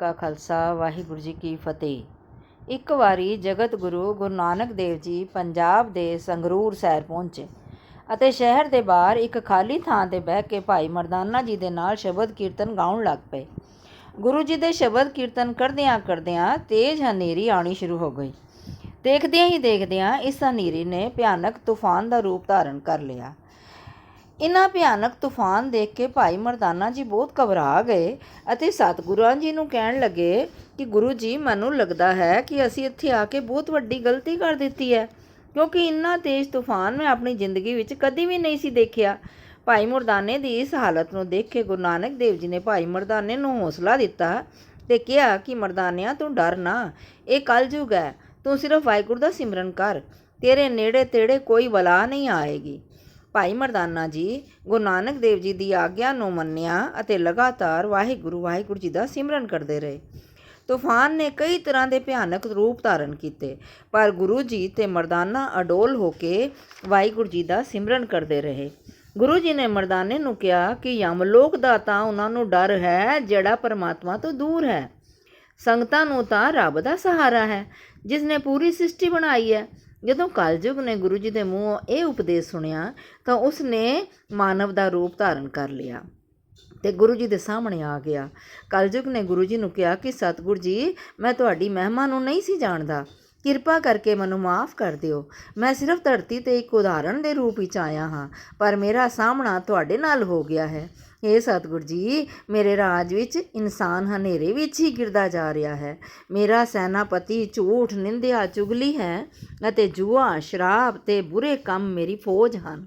ਕਾ ਖਾਲਸਾ, ਵਾਹਿਗੁਰੂ ਜੀ ਕੀ ਫਤਿਹ। ਇੱਕ ਵਾਰੀ ਜਗਤ ਗੁਰੂ ਗੁਰੂ ਨਾਨਕ ਦੇਵ ਜੀ ਪੰਜਾਬ ਦੇ ਸੰਗਰੂਰ ਸ਼ਹਿਰ ਪਹੁੰਚੇ ਅਤੇ ਸ਼ਹਿਰ ਦੇ ਬਾਹਰ ਇੱਕ ਖਾਲੀ ਥਾਂ ਤੇ ਬਹਿ ਕੇ ਭਾਈ ਮਰਦਾਨਾ ਜੀ ਦੇ ਨਾਲ ਸ਼ਬਦ ਕੀਰਤਨ ਗਾਉਣ ਲੱਗ ਪਏ। ਗੁਰੂ ਜੀ ਦੇ ਸ਼ਬਦ ਕੀਰਤਨ ਕਰਦਿਆਂ ਕਰਦਿਆਂ ਤੇਜ਼ ਹਨੇਰੀ ਆਉਣੀ ਸ਼ੁਰੂ ਹੋ ਗਈ। ਦੇਖਦਿਆਂ ਹੀ ਦੇਖਦਿਆਂ ਇਸ ਹਨੇਰੀ ਨੇ ਭਿਆਨਕ ਤੂਫਾਨ ਦਾ ਰੂਪ ਧਾਰਨ ਕਰ ਲਿਆ। ਇਨ੍ਹਾਂ ਭਿਆਨਕ ਤੂਫਾਨ ਦੇਖ ਕੇ ਭਾਈ ਮਰਦਾਨਾ ਜੀ ਬਹੁਤ ਘਬਰਾ ਗਏ ਅਤੇ ਸਤਿਗੁਰਾਂ ਜੀ ਨੂੰ ਕਹਿਣ ਲੱਗੇ ਕਿ ਗੁਰੂ ਜੀ, ਮੈਨੂੰ ਲੱਗਦਾ ਹੈ ਕਿ ਅਸੀਂ ਇੱਥੇ ਆ ਕੇ ਬਹੁਤ ਵੱਡੀ ਗਲਤੀ ਕਰ ਦਿੱਤੀ ਹੈ, ਕਿਉਂਕਿ ਇੰਨਾ ਤੇਜ਼ ਤੂਫਾਨ ਮੈਂ ਆਪਣੀ ਜ਼ਿੰਦਗੀ ਵਿੱਚ ਕਦੀ ਵੀ ਨਹੀਂ ਸੀ ਦੇਖਿਆ। ਭਾਈ ਮਰਦਾਨੇ ਦੀ ਇਸ ਹਾਲਤ ਨੂੰ ਦੇਖ ਕੇ ਗੁਰੂ ਨਾਨਕ ਦੇਵ ਜੀ ਨੇ ਭਾਈ ਮਰਦਾਨੇ ਨੂੰ ਹੌਸਲਾ ਦਿੱਤਾ ਤੇ ਕਿਹਾ ਕਿ, ਮਰਦਾਨਿਆਂ ਤੂੰ ਡਰ ਨਾ, ਇਹ ਕਲਯੁਗ ਹੈ, ਤੂੰ ਸਿਰਫ ਵਾਹਿਗੁਰੂ ਦਾ ਸਿਮਰਨ ਕਰ, ਤੇਰੇ ਨੇੜੇ ਤੇੜੇ ਕੋਈ ਬਲਾ ਨਹੀਂ ਆਏਗੀ। ਭਾਈ ਮਰਦਾਨਾ ਜੀ, ਗੁਰੂ ਨਾਨਕ ਦੇਵ ਜੀ ਦੀ ਆਗਿਆ ਨੂੰ ਮੰਨਿਆ ਅਤੇ ਲਗਾਤਾਰ ਵਾਹਿਗੁਰੂ ਵਾਹਿਗੁਰੂ ਜੀ ਦਾ ਸਿਮਰਨ ਕਰਦੇ ਰਹੇ। ਤੂਫਾਨ ਨੇ ਕਈ ਤਰ੍ਹਾਂ ਦੇ ਭਿਆਨਕ ਰੂਪ ਧਾਰਨ ਕੀਤੇ, ਪਰ ਗੁਰੂ ਜੀ ਤੇ ਮਰਦਾਨਾ ਅਡੋਲ ਹੋ ਕੇ ਵਾਹਿਗੁਰੂ ਜੀ ਦਾ ਸਿਮਰਨ ਕਰਦੇ ਰਹੇ। ਗੁਰੂ ਜੀ ਨੇ ਮਰਦਾਨੇ ਨੂੰ ਕਿਹਾ ਕਿ ਯਮਲੋਕ ਦਾ ਤਾਂ ਉਹਨਾਂ ਨੂੰ ਡਰ ਹੈ, ਜਿਹੜਾ ਪਰਮਾਤਮਾ ਤੋਂ ਦੂਰ ਹੈ। ਸੰਗਤਾਂ ਨੂੰ ਤਾਂ ਰੱਬ ਦਾ ਸਹਾਰਾ ਹੈ, ਜਿਸ ਨੇ ਪੂਰੀ ਸ੍ਰਿਸ਼ਟੀ ਬਣਾਈ ਹੈ। ਜਦੋਂ ਕਲਯੁਗ ਨੇ ਗੁਰੂ ਜੀ ਦੇ ਮੂੰਹੋਂ ਇਹ ਉਪਦੇਸ਼ ਸੁਣਿਆ, ਤਾਂ ਉਸ ਨੇ ਮਾਨਵ ਦਾ ਰੂਪ ਧਾਰਨ ਕਰ ਲਿਆ ਤੇ ਗੁਰੂ ਜੀ ਦੇ ਸਾਹਮਣੇ ਆ ਗਿਆ। ਕਲਯੁਗ ਨੇ ਗੁਰੂ ਜੀ ਨੂੰ ਕਿਹਾ ਕਿ, ਸਤਿਗੁਰ ਜੀ, ਮੈਂ ਤੁਹਾਡੀ ਮਹਿਮਾ ਨੂੰ ਨਹੀਂ ਸੀ ਜਾਣਦਾ। ਕਿਰਪਾ ਕਰਕੇ ਮੈਨੂੰ ਮਾਫ ਕਰ ਦਿਓ। ਮੈਂ ਸਿਰਫ ਧਰਤੀ ਤੇ ਇੱਕ ਉਦਾਹਰਣ ਦੇ ਰੂਪ ਵਿੱਚ ਆਇਆ ਹਾਂ, ਪਰ ਮੇਰਾ ਸਾਹਮਣਾ ਤੁਹਾਡੇ ਨਾਲ ਹੋ ਗਿਆ ਹੈ। ਇਹ ਸਤਿਗੁਰ ਜੀ, ਮੇਰੇ ਰਾਜ ਵਿੱਚ ਇਨਸਾਨ ਹਨੇਰੇ ਵਿੱਚ ਹੀ ਗਿਰਦਾ ਜਾ ਰਿਹਾ ਹੈ। ਮੇਰਾ ਸੈਨਾਪਤੀ ਝੂਠ ਨਿੰਦਿਆ ਚੁਗਲੀ ਹੈ ਅਤੇ ਜੂਆ, ਸ਼ਰਾਬ ਤੇ ਬੁਰੇ ਕੰਮ ਮੇਰੀ ਫੌਜ ਹਨ।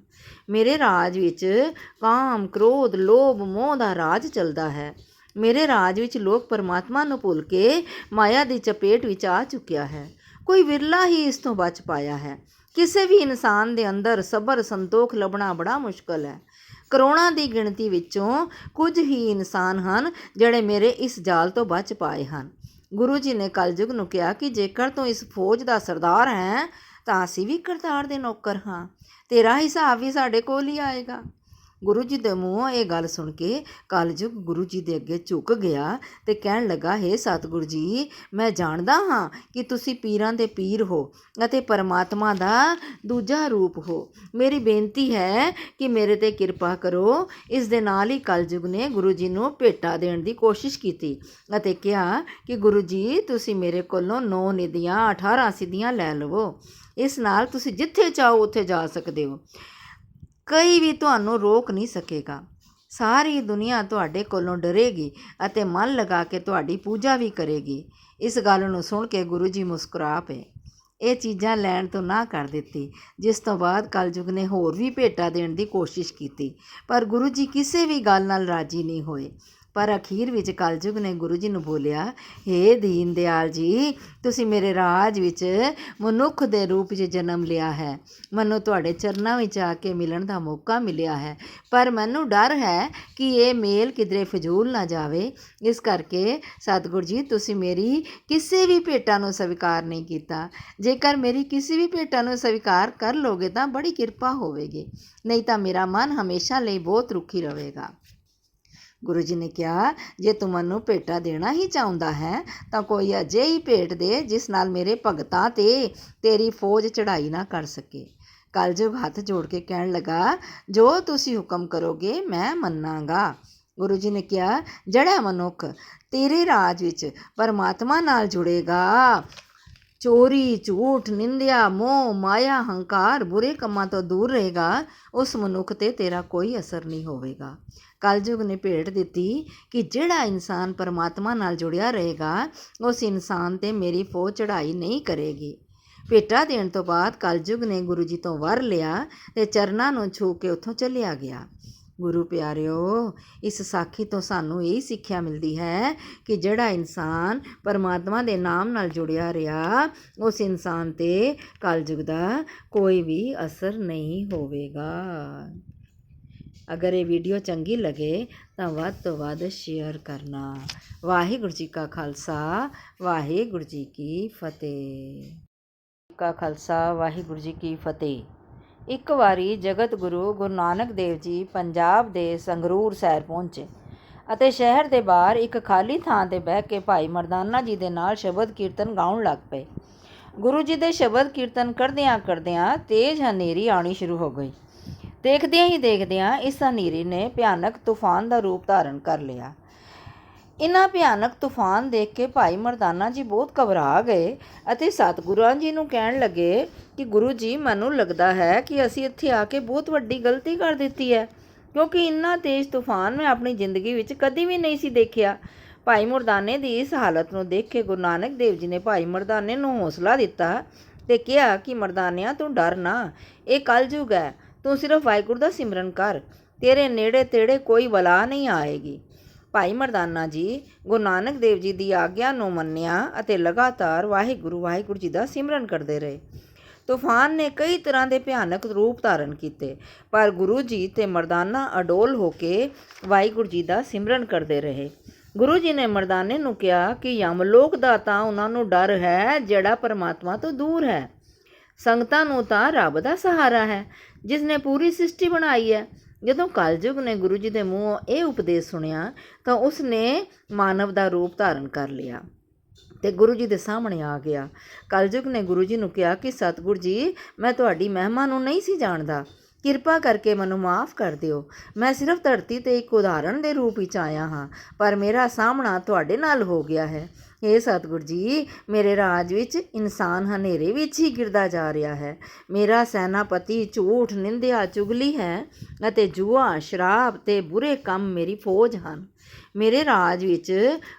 ਮੇਰੇ ਰਾਜ ਵਿੱਚ ਕਾਮ, ਕ੍ਰੋਧ, ਲੋਭ, ਮੋਹ ਦਾ ਰਾਜ ਚੱਲਦਾ ਹੈ। ਮੇਰੇ ਰਾਜ ਵਿੱਚ ਲੋਕ ਪਰਮਾਤਮਾ ਨੂੰ ਭੁੱਲ ਕੇ ਮਾਇਆ ਦੀ ਚਪੇਟ ਵਿੱਚ ਆ ਚੁੱਕਿਆ ਹੈ। ਕੋਈ ਵਿਰਲਾ ਹੀ ਇਸ ਤੋਂ ਬਚ ਪਾਇਆ ਹੈ। ਕਿਸੇ ਵੀ ਇਨਸਾਨ ਦੇ ਅੰਦਰ ਸਬਰ, ਸੰਤੋਖ ਲੱਭਣਾ ਬੜਾ ਮੁਸ਼ਕਲ ਹੈ। ਕਰੋੜਾਂ ਦੀ ਗਿਣਤੀ ਵਿੱਚੋਂ ਕੁਝ ਹੀ ਇਨਸਾਨ ਹਨ ਜਿਹੜੇ ਮੇਰੇ ਇਸ ਜਾਲ ਤੋਂ ਬਚ ਪਾਏ ਹਨ। ਗੁਰੂ ਜੀ ਨੇ ਕਲਯੁਗ ਨੂੰ ਕਿਹਾ ਕਿ ਜੇਕਰ ਤੂੰ ਇਸ ਫੌਜ ਦਾ ਸਰਦਾਰ ਹੈ, ਤਾਂ ਅਸੀਂ ਵੀ ਕਰਤਾਰ ਦੇ ਨੌਕਰ ਹਾਂ। ਤੇਰਾ ਹਿਸਾਬ ਵੀ ਸਾਡੇ ਕੋਲ ਹੀ ਆਏਗਾ। ਗੁਰੂ ਜੀ ਦੇ ਮੂੰਹੋਂ ਇਹ ਗੱਲ ਸੁਣ ਕੇ ਕਲਯੁਗ ਗੁਰੂ ਜੀ ਦੇ ਅੱਗੇ ਝੁਕ ਗਿਆ ਤੇ ਕਹਿਣ ਲੱਗਾ, ਹੈ ਸਤਿਗੁਰੂ ਜੀ, ਮੈਂ ਜਾਣਦਾ ਹਾਂ ਕਿ ਤੁਸੀਂ ਪੀਰਾਂ ਦੇ ਪੀਰ ਹੋ ਅਤੇ ਪਰਮਾਤਮਾ ਦਾ ਦੂਜਾ ਰੂਪ ਹੋ। ਮੇਰੀ ਬੇਨਤੀ ਹੈ ਕਿ ਮੇਰੇ ਤੇ ਕਿਰਪਾ ਕਰੋ। ਇਸ ਦੇ ਨਾਲ ਹੀ ਕਲਯੁਗ ਨੇ ਗੁਰੂ ਜੀ ਨੂੰ ਭੇਟਾ ਦੇਣ ਦੀ ਕੋਸ਼ਿਸ਼ ਕੀਤੀ ਅਤੇ ਕਿਹਾ ਕਿ ਗੁਰੂ ਜੀ, ਤੁਸੀਂ ਮੇਰੇ ਕੋਲੋਂ 9 ਨਿਧੀਆਂ 18 ਸਿੱਧੀਆਂ ਲੈ ਲਵੋ। ਇਸ ਨਾਲ ਤੁਸੀਂ ਜਿੱਥੇ ਚਾਹੋ, ਉੱਥੇ ਜਾ ਸਕਦੇ ਹੋ। ਕੋਈ ਵੀ ਤੁਹਾਨੂੰ ਰੋਕ ਨਹੀਂ ਸਕੇਗਾ। ਸਾਰੀ ਦੁਨੀਆ ਤੁਹਾਡੇ ਕੋਲੋਂ ਡਰੇਗੀ ਅਤੇ ਮਨ ਲਗਾ ਕੇ ਤੁਹਾਡੀ ਪੂਜਾ ਵੀ ਕਰੇਗੀ। ਇਸ ਗੱਲ ਨੂੰ ਸੁਣ ਕੇ ਗੁਰੂ ਜੀ ਮੁਸਕਰਾ ਪਏ। ਇਹ ਚੀਜ਼ਾਂ ਲੈਣ ਤੋਂ ਨਾ ਕਰ ਦਿੱਤੀ, ਜਿਸ ਤੋਂ ਬਾਅਦ ਕਲਯੁਗ ਨੇ ਹੋਰ ਵੀ ਭੇਟਾ ਦੇਣ ਦੀ ਕੋਸ਼ਿਸ਼ ਕੀਤੀ। ਪਰ ਗੁਰੂ ਜੀ ਕਿਸੇ ਵੀ ਗੱਲ ਨਾਲ ਰਾਜੀ ਨਹੀਂ ਹੋਏ। ਪਰ ਅਖੀਰ ਵਿੱਚ ਕਲਯੁਗ ਨੇ ਗੁਰੂ ਜੀ ਨੂੰ ਬੋਲਿਆ, ਹੇ ਦੀਨ ਦਿਆਲ ਜੀ, ਤੁਸੀਂ ਮੇਰੇ ਰਾਜ ਵਿੱਚ ਮਨੁੱਖ ਦੇ ਰੂਪ 'ਚ ਜਨਮ ਲਿਆ ਹੈ। ਮੈਨੂੰ ਤੁਹਾਡੇ ਚਰਨਾਂ ਵਿੱਚ ਆ ਕੇ ਮਿਲਣ ਦਾ ਮੌਕਾ ਮਿਲਿਆ ਹੈ। ਪਰ ਮੈਨੂੰ ਡਰ ਹੈ ਕਿ ਇਹ ਮੇਲ ਕਿਧਰੇ ਫਜ਼ੂਲ ਨਾ ਜਾਵੇ। ਇਸ ਕਰਕੇ ਸਤਿਗੁਰ ਜੀ, ਤੁਸੀਂ ਮੇਰੀ ਕਿਸੇ ਵੀ ਭੇਟਾ ਨੂੰ ਸਵੀਕਾਰ ਨਹੀਂ ਕੀਤਾ। ਜੇਕਰ ਮੇਰੀ ਕਿਸੇ ਵੀ ਭੇਟਾ ਨੂੰ ਸਵੀਕਾਰ ਕਰ ਲੋਗੇ ਤਾਂ ਬੜੀ ਕਿਰਪਾ ਹੋਵੇਗੀ। ਨਹੀਂ ਤਾਂ ਮੇਰਾ ਮਨ ਹਮੇਸ਼ਾ ਲਈ ਬਹੁਤ ਰੁੱਖੀ ਰਹੇਗਾ। ਗੁਰੂ ਜੀ ਨੇ ਕਿਹਾ, ਜੇ ਤੂੰ ਮੈਨੂੰ ਭੇਟਾ ਦੇਣਾ ਹੀ ਚਾਹੁੰਦਾ ਹੈ, ਤਾਂ ਕੋਈ ਅਜਿਹੀ ਭੇਟ ਦੇ ਜਿਸ ਨਾਲ ਮੇਰੇ ਭਗਤਾਂ ਤੇ ਤੇਰੀ ਫੌਜ ਚੜ੍ਹਾਈ ਨਾ ਕਰ ਸਕੇ। ਕਲਯੁਗ ਹੱਥ ਜੋੜ ਕੇ ਕਹਿਣ ਲੱਗਾ, ਜੋ ਤੁਸੀਂ ਹੁਕਮ ਕਰੋਗੇ ਮੈਂ ਮੰਨਾਂਗਾ। ਗੁਰੂ ਜੀ ਨੇ ਕਿਹਾ ਜਿਹੜਾ ਮਨੁੱਖ ਤੇਰੇ ਰਾਜ ਵਿੱਚ ਪਰਮਾਤਮਾ ਨਾਲ ਜੁੜੇਗਾ। ਚੋਰੀ, ਝੂਠ, ਨਿੰਦਿਆ, ਮੋਹ, ਮਾਇਆ, ਹੰਕਾਰ, ਬੁਰੇ ਕੰਮਾਂ ਤੋਂ ਦੂਰ ਰਹੇਗਾ। ਉਸ ਮਨੁੱਖ ਤੇ ਤੇਰਾ ਕੋਈ ਅਸਰ ਨਹੀਂ ਹੋਵੇਗਾ। ਕਲਯੁਗ ਨੇ ਭੇਟ ਦਿੱਤੀ ਕਿ ਜਿਹੜਾ ਇਨਸਾਨ ਪਰਮਾਤਮਾ ਨਾਲ ਜੁੜਿਆ ਰਹੇਗਾ, ਉਸ ਇਨਸਾਨ ਤੇ ਮੇਰੀ ਫੌਜ ਚੜ੍ਹਾਈ ਨਹੀਂ ਕਰੇਗੀ। ਭੇਟਾ ਦੇਣ ਤੋਂ ਬਾਅਦ ਕਲਯੁਗ ਨੇ ਗੁਰੂ ਜੀ ਤੋਂ ਵਰ ਲਿਆ ਤੇ ਚਰਨਾਂ ਨੂੰ ਛੂ ਕੇ ਉੱਥੋਂ ਚੱਲਿਆ ਗਿਆ। ਗੁਰੂ ਪਿਆਰਿਓ, ਇਸ ਸਾਖੀ ਤੋਂ ਸਾਨੂੰ ਇਹ ਸਿੱਖਿਆ ਮਿਲਦੀ ਹੈ ਕਿ ਜਿਹੜਾ ਇਨਸਾਨ ਪਰਮਾਤਮਾ ਦੇ ਨਾਮ ਨਾਲ ਜੁੜਿਆ ਰਿਹਾ, ਉਸ ਇਨਸਾਨ ਤੇ ਕਲਯੁਗ ਦਾ ਕੋਈ ਵੀ ਅਸਰ ਨਹੀਂ ਹੋਵੇਗਾ। ਅਗਰ ਇਹ ਵੀਡੀਓ ਚੰਗੀ ਲੱਗੇ ਤਾਂ ਵੱਧ ਤੋਂ ਵੱਧ ਸ਼ੇਅਰ ਕਰਨਾ। ਵਾਹਿਗੁਰੂ ਜੀ ਕਾ ਖਾਲਸਾ, ਵਾਹਿਗੁਰੂ ਜੀ ਕੀ ਫਤਿਹ। ਕਾ ਖਾਲਸਾ, ਵਾਹਿਗੁਰੂ ਜੀ ਕੀ ਫਤਿਹ। ਇੱਕ ਵਾਰੀ ਜਗਤ ਗੁਰੂ ਗੁਰੂ ਨਾਨਕ ਦੇਵ ਜੀ ਪੰਜਾਬ ਦੇ ਸੰਗਰੂਰ ਸ਼ਹਿਰ ਪਹੁੰਚੇ ਅਤੇ ਸ਼ਹਿਰ ਦੇ ਬਾਹਰ ਇੱਕ ਖਾਲੀ ਥਾਂ ਤੇ ਬਹਿ ਕੇ ਭਾਈ ਮਰਦਾਨਾ ਜੀ ਦੇ ਨਾਲ ਸ਼ਬਦ ਕੀਰਤਨ ਗਾਉਣ ਲੱਗ ਪਏ। ਗੁਰੂ ਜੀ ਦੇ ਸ਼ਬਦ ਕੀਰਤਨ ਕਰਦਿਆਂ ਕਰਦਿਆਂ ਤੇਜ਼ ਹਨੇਰੀ ਆਉਣੀ ਸ਼ੁਰੂ ਹੋ ਗਈ। ਦੇਖਦਿਆਂ ਹੀ ਦੇਖਦਿਆਂ ਇਸ ਹਨੇਰੀ ਨੇ ਭਿਆਨਕ ਤੂਫਾਨ ਦਾ ਰੂਪ ਧਾਰਨ ਕਰ ਲਿਆ। ਇਨ੍ਹਾਂ ਭਿਆਨਕ ਤੂਫਾਨ ਦੇਖ ਕੇ ਭਾਈ ਮਰਦਾਨਾ ਜੀ ਬਹੁਤ ਘਬਰਾ ਗਏ ਅਤੇ ਸਤਿਗੁਰਾਂ ਜੀ ਨੂੰ ਕਹਿਣ ਲੱਗੇ ਕਿ ਗੁਰੂ ਜੀ, ਮੈਨੂੰ ਲੱਗਦਾ ਹੈ ਕਿ ਅਸੀਂ ਇੱਥੇ ਆ ਕੇ ਬਹੁਤ ਵੱਡੀ ਗਲਤੀ ਕਰ ਦਿੱਤੀ ਹੈ, ਕਿਉਂਕਿ ਇੰਨਾ ਤੇਜ਼ ਤੂਫਾਨ ਮੈਂ ਆਪਣੀ ਜ਼ਿੰਦਗੀ ਵਿੱਚ ਕਦੀ ਵੀ ਨਹੀਂ ਸੀ ਦੇਖਿਆ। ਭਾਈ ਮਰਦਾਨੇ ਦੀ ਇਸ ਹਾਲਤ ਨੂੰ ਦੇਖ ਕੇ ਗੁਰੂ ਨਾਨਕ ਦੇਵ ਜੀ ਨੇ ਭਾਈ ਮਰਦਾਨੇ ਨੂੰ ਹੌਸਲਾ ਦਿੱਤਾ ਤੇ ਕਿਹਾ ਕਿ ਮਰਦਾਨਿਆਂ ਤੂੰ ਡਰ ਨਾ, ਇਹ ਕਲਯੁਗ ਹੈ। ਤੂੰ ਸਿਰਫ ਵਾਹਿਗੁਰੂ ਦਾ ਸਿਮਰਨ ਕਰ, ਤੇਰੇ ਨੇੜੇ ਤੇੜੇ ਕੋਈ ਬਲਾ ਨਹੀਂ ਆਏਗੀ। ਭਾਈ ਮਰਦਾਨਾ ਜੀ, ਗੁਰੂ ਨਾਨਕ ਦੇਵ ਜੀ ਦੀ ਆਗਿਆ ਨੂੰ ਮੰਨਿਆ ਅਤੇ ਲਗਾਤਾਰ ਵਾਹਿਗੁਰੂ ਵਾਹਿਗੁਰੂ ਜੀ ਦਾ ਸਿਮਰਨ ਕਰਦੇ ਰਹੇ। ਤੂਫਾਨ ਨੇ ਕਈ ਤਰ੍ਹਾਂ ਦੇ ਭਿਆਨਕ ਰੂਪ ਧਾਰਨ ਕੀਤੇ, ਪਰ ਗੁਰੂ ਜੀ ਤੇ ਮਰਦਾਨਾ ਅਡੋਲ ਹੋ ਕੇ ਵਾਹਿਗੁਰੂ ਜੀ ਦਾ ਸਿਮਰਨ ਕਰਦੇ ਰਹੇ। ਗੁਰੂ ਜੀ ਨੇ ਮਰਦਾਨੇ ਨੂੰ ਕਿਹਾ ਕਿ ਯਮਲੋਕ ਦਾ ਤਾਂ ਉਹਨਾਂ ਨੂੰ ਡਰ ਹੈ, ਜਿਹੜਾ ਪਰਮਾਤਮਾ ਤੋਂ ਦੂਰ ਹੈ। ਸੰਗਤਾਂ ਨੂੰ ਤਾਂ ਰੱਬ ਦਾ ਸਹਾਰਾ ਹੈ ਜਿਸ ਨੇ ਪੂਰੀ ਸ੍ਰਿਸ਼ਟੀ ਬਣਾਈ ਹੈ। ਜਦੋਂ ਕਲਯੁਗ ਨੇ ਗੁਰੂ ਜੀ ਦੇ ਮੂੰਹੋਂ ਇਹ ਉਪਦੇਸ਼ ਸੁਣਿਆ, ਤਾਂ ਉਸ ਨੇ ਮਾਨਵ ਦਾ ਰੂਪ ਧਾਰਨ ਕਰ ਲਿਆ ਤੇ ਗੁਰੂ ਜੀ ਦੇ ਸਾਹਮਣੇ ਆ ਗਿਆ। ਕਲਯੁਗ ਨੇ ਗੁਰੂ ਜੀ ਨੂੰ ਕਿਹਾ ਕਿ, ਸਤਿਗੁਰ ਜੀ, ਮੈਂ ਤੁਹਾਡੀ ਮਹਿਮਾ ਨੂੰ ਨਹੀਂ ਸੀ ਜਾਣਦਾ। ਕਿਰਪਾ ਕਰਕੇ ਮੈਨੂੰ ਮਾਫ ਕਰ ਦਿਓ। ਮੈਂ ਸਿਰਫ ਧਰਤੀ ਤੇ ਇੱਕ ਉਦਾਹਰਣ ਦੇ ਰੂਪ ਵਿੱਚ ਆਇਆ ਹਾਂ, ਪਰ ਮੇਰਾ ਸਾਹਮਣਾ ਤੁਹਾਡੇ ਨਾਲ ਹੋ ਗਿਆ ਹੈ। ਇਹ ਸਤਿਗੁਰ ਜੀ, ਮੇਰੇ ਰਾਜ ਵਿੱਚ ਇਨਸਾਨ ਹਨੇਰੇ ਵਿੱਚ ਹੀ ਗਿਰਦਾ ਜਾ ਰਿਹਾ ਹੈ। ਮੇਰਾ ਸੈਨਾਪਤੀ ਝੂਠ, ਨਿੰਦਿਆ, ਚੁਗਲੀ ਹੈ ਅਤੇ ਜੂਆ, ਸ਼ਰਾਬ ਤੇ ਬੁਰੇ ਕੰਮ ਮੇਰੀ ਫੌਜ ਹਨ। ਮੇਰੇ ਰਾਜ ਵਿੱਚ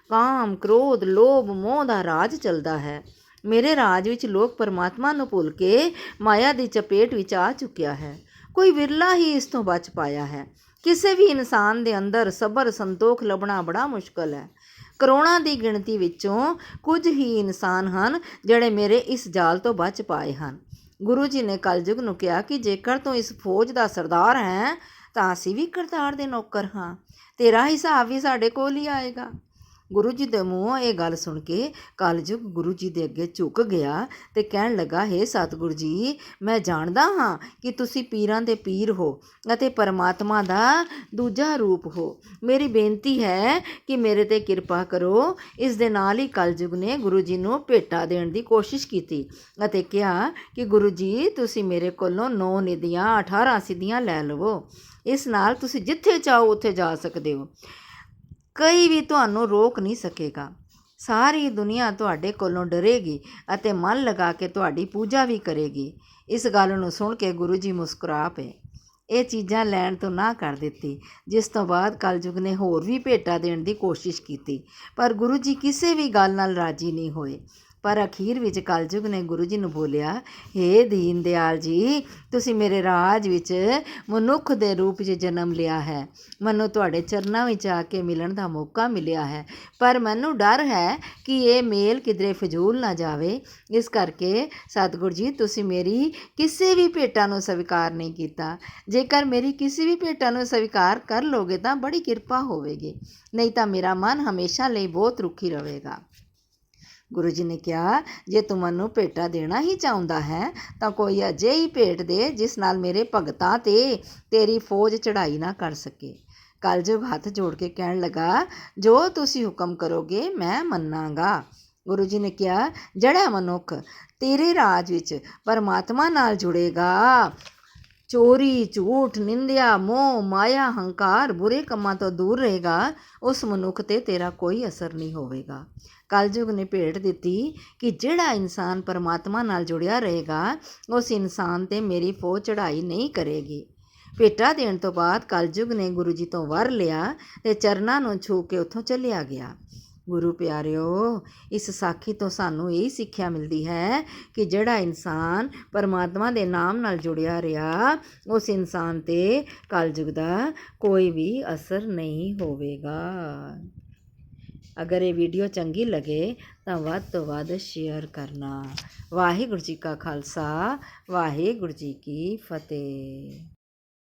ਕਾਮ, ਕ੍ਰੋਧ, ਲੋਭ, ਮੋਹ ਦਾ ਰਾਜ ਚੱਲਦਾ ਹੈ। ਮੇਰੇ ਰਾਜ ਵਿੱਚ ਲੋਕ ਪਰਮਾਤਮਾ ਨੂੰ ਭੁੱਲ ਕੇ ਮਾਇਆ ਦੀ ਚਪੇਟ ਵਿੱਚ ਆ ਚੁੱਕਿਆ ਹੈ। ਕੋਈ ਵਿਰਲਾ ਹੀ ਇਸ ਤੋਂ ਬਚ ਪਾਇਆ ਹੈ। ਕਿਸੇ ਵੀ ਇਨਸਾਨ ਦੇ ਅੰਦਰ ਸਬਰ, ਸੰਤੋਖ ਲੱਭਣਾ ਬੜਾ ਮੁਸ਼ਕਲ ਹੈ। ਕਰੋੜਾਂ ਦੀ ਗਿਣਤੀ ਵਿੱਚੋਂ ਕੁਝ ਹੀ ਇਨਸਾਨ ਹਨ ਜਿਹੜੇ ਮੇਰੇ ਇਸ ਜਾਲ ਤੋਂ ਬਚ ਪਾਏ ਹਨ। ਗੁਰੂ ਜੀ ਨੇ ਕਲਯੁਗ ਨੂੰ ਕਿਹਾ ਕਿ ਜੇਕਰ ਤੂੰ ਇਸ ਫੌਜ ਦਾ ਸਰਦਾਰ ਹੈ, ਤਾਂ ਅਸੀਂ ਵੀ ਕਰਤਾਰ ਦੇ ਨੌਕਰ ਹਾਂ। ਤੇਰਾ ਹਿਸਾਬ ਵੀ ਸਾਡੇ ਕੋਲ ਹੀ ਆਏਗਾ। ਗੁਰੂ ਜੀ ਦੇ ਮੂੰਹੋਂ ਇਹ ਗੱਲ ਸੁਣ ਕੇ ਕਲਯੁਗ ਗੁਰੂ ਜੀ ਦੇ ਅੱਗੇ ਝੁਕ ਗਿਆ ਤੇ ਕਹਿਣ ਲੱਗਾ, ਹੈ ਸਤਿਗੁਰੂ ਜੀ, ਮੈਂ ਜਾਣਦਾ ਹਾਂ ਕਿ ਤੁਸੀਂ ਪੀਰਾਂ ਦੇ ਪੀਰ ਹੋ ਅਤੇ ਪਰਮਾਤਮਾ ਦਾ ਦੂਜਾ ਰੂਪ ਹੋ। ਮੇਰੀ ਬੇਨਤੀ ਹੈ ਕਿ ਮੇਰੇ ਤੇ ਕਿਰਪਾ ਕਰੋ। ਇਸ ਦੇ ਨਾਲ ਹੀ ਕਲਯੁਗ ਨੇ ਗੁਰੂ ਜੀ ਨੂੰ ਭੇਟਾ ਦੇਣ ਦੀ ਕੋਸ਼ਿਸ਼ ਕੀਤੀ ਅਤੇ ਕਿਹਾ ਕਿ, ਗੁਰੂ ਜੀ, ਤੁਸੀਂ ਮੇਰੇ ਕੋਲੋਂ 9 ਨਿਧੀਆਂ 18 ਸਿੱਧੀਆਂ ਲੈ ਲਵੋ। ਇਸ ਨਾਲ ਤੁਸੀਂ ਜਿੱਥੇ ਚਾਹੋ, ਉੱਥੇ ਜਾ ਸਕਦੇ ਹੋ। ਕਈ ਵੀ ਤੁਹਾਨੂੰ ਰੋਕ ਨਹੀਂ ਸਕੇਗਾ। ਸਾਰੀ ਦੁਨੀਆ ਤੁਹਾਡੇ ਕੋਲੋਂ ਡਰੇਗੀ ਅਤੇ ਮਨ ਲਗਾ ਕੇ ਤੁਹਾਡੀ ਪੂਜਾ ਵੀ ਕਰੇਗੀ। ਇਸ ਗੱਲ ਨੂੰ ਸੁਣ ਕੇ ਗੁਰੂ ਜੀ ਮੁਸਕਰਾ ਪਏ। ਇਹ ਚੀਜ਼ਾਂ ਲੈਣ ਤੋਂ ਨਾ ਕਰ ਦਿੱਤੀ, ਜਿਸ ਤੋਂ ਬਾਅਦ ਕਲਯੁਗ ਨੇ ਹੋਰ ਵੀ ਭੇਟਾ ਦੇਣ ਦੀ ਕੋਸ਼ਿਸ਼ ਕੀਤੀ। ਪਰ ਗੁਰੂ ਜੀ ਕਿਸੇ ਵੀ ਗੱਲ ਨਾਲ ਰਾਜੀ ਨਹੀਂ ਹੋਏ। ਪਰ ਅਖੀਰ ਵਿੱਚ ਕਲਯੁਗ ਨੇ ਗੁਰੂ ਜੀ ਨੂੰ ਬੋਲਿਆ, ਹੇ ਦੀਨ ਦਿਆਲ ਜੀ, ਤੁਸੀਂ ਮੇਰੇ ਰਾਜ ਵਿੱਚ ਮਨੁੱਖ ਦੇ ਰੂਪ 'ਚ ਜਨਮ ਲਿਆ ਹੈ। ਮੈਨੂੰ ਤੁਹਾਡੇ ਚਰਨਾਂ ਵਿੱਚ ਆ ਕੇ ਮਿਲਣ ਦਾ ਮੌਕਾ ਮਿਲਿਆ ਹੈ। ਪਰ ਮੈਨੂੰ ਡਰ ਹੈ ਕਿ ਇਹ ਮੇਲ ਕਿਧਰੇ ਫਜ਼ੂਲ ਨਾ ਜਾਵੇ। ਇਸ ਕਰਕੇ ਸਤਿਗੁਰ ਜੀ, ਤੁਸੀਂ ਮੇਰੀ ਕਿਸੇ ਵੀ ਭੇਟਾ ਨੂੰ ਸਵੀਕਾਰ ਨਹੀਂ ਕੀਤਾ। ਜੇਕਰ ਮੇਰੀ ਕਿਸੇ ਵੀ ਭੇਟਾ ਨੂੰ ਸਵੀਕਾਰ ਕਰ ਲੋਗੇ ਤਾਂ ਬੜੀ ਕਿਰਪਾ ਹੋਵੇਗੀ। ਨਹੀਂ ਤਾਂ ਮੇਰਾ ਮਨ ਹਮੇਸ਼ਾ ਲਈ ਬਹੁਤ ਰੁੱਖੀ ਰਹੇਗਾ। ਗੁਰੂ ਜੀ ਨੇ ਕਿਹਾ, ਜੇ ਤੂੰ ਮੈਨੂੰ ਭੇਟਾ ਦੇਣਾ ਹੀ ਚਾਹੁੰਦਾ ਹੈ, ਤਾਂ ਕੋਈ ਅਜਿਹੀ ਭੇਟ ਦੇ ਜਿਸ ਨਾਲ ਮੇਰੇ ਭਗਤਾਂ ਤੇ ਤੇਰੀ ਫੌਜ ਚੜ੍ਹਾਈ ਨਾ ਕਰ ਸਕੇ। ਕਲਯੁਗ ਹੱਥ ਜੋੜ ਕੇ ਕਹਿਣ ਲੱਗਾ, ਜੋ ਤੁਸੀਂ ਹੁਕਮ ਕਰੋਗੇ ਮੈਂ ਮੰਨਾਂਗਾ। ਗੁਰੂ ਜੀ ਨੇ ਕਿਹਾ ਜਿਹੜਾ ਮਨੁੱਖ ਤੇਰੇ ਰਾਜ ਵਿੱਚ ਪਰਮਾਤਮਾ ਨਾਲ ਜੁੜੇਗਾ। ਚੋਰੀ, ਝੂਠ, ਨਿੰਦਿਆ, ਮੋਹ, ਮਾਇਆ, ਹੰਕਾਰ, ਬੁਰੇ ਕੰਮਾਂ ਤੋਂ ਦੂਰ ਰਹੇਗਾ, ਉਸ ਮਨੁੱਖ ਤੇ ਤੇਰਾ ਕੋਈ ਅਸਰ ਨਹੀਂ ਹੋਵੇਗਾ। ਕਲਯੁਗ ਨੇ ਭੇਟ ਦਿੱਤੀ ਕਿ ਜਿਹੜਾ ਇਨਸਾਨ ਪਰਮਾਤਮਾ ਨਾਲ ਜੁੜਿਆ ਰਹੇਗਾ, ਉਸ ਇਨਸਾਨ ਤੇ ਮੇਰੀ ਫੌਜ ਚੜ੍ਹਾਈ ਨਹੀਂ ਕਰੇਗੀ। ਭੇਟਾ ਦੇਣ ਤੋਂ ਬਾਅਦ ਕਲਯੁਗ ਨੇ ਗੁਰੂ ਜੀ ਤੋਂ ਵਰ ਲਿਆ ਤੇ ਚਰਨਾਂ ਨੂੰ ਛੂ ਕੇ ਉੱਥੋਂ ਚੱਲਿਆ ਗਿਆ। ਗੁਰੂ ਪਿਆਰਿਓ, ਇਸ ਸਾਖੀ ਤੋਂ ਸਾਨੂੰ ਇਹ ਸਿੱਖਿਆ ਮਿਲਦੀ ਹੈ ਕਿ ਜਿਹੜਾ ਇਨਸਾਨ ਪਰਮਾਤਮਾ ਦੇ ਨਾਮ ਨਾਲ ਜੁੜਿਆ ਰਿਹਾ, ਉਸ ਇਨਸਾਨ ਤੇ ਕਲਯੁਗ ਦਾ ਕੋਈ ਵੀ ਅਸਰ ਨਹੀਂ ਹੋਵੇਗਾ। ਅਗਰ ਇਹ ਵੀਡੀਓ ਚੰਗੀ ਲੱਗੇ ਤਾਂ ਵੱਧ ਤੋਂ ਵੱਧ ਸ਼ੇਅਰ ਕਰਨਾ। ਵਾਹਿਗੁਰੂ ਜੀ ਕਾ ਖਾਲਸਾ, ਵਾਹਿਗੁਰੂ ਜੀ ਕੀ ਫਤਿਹ।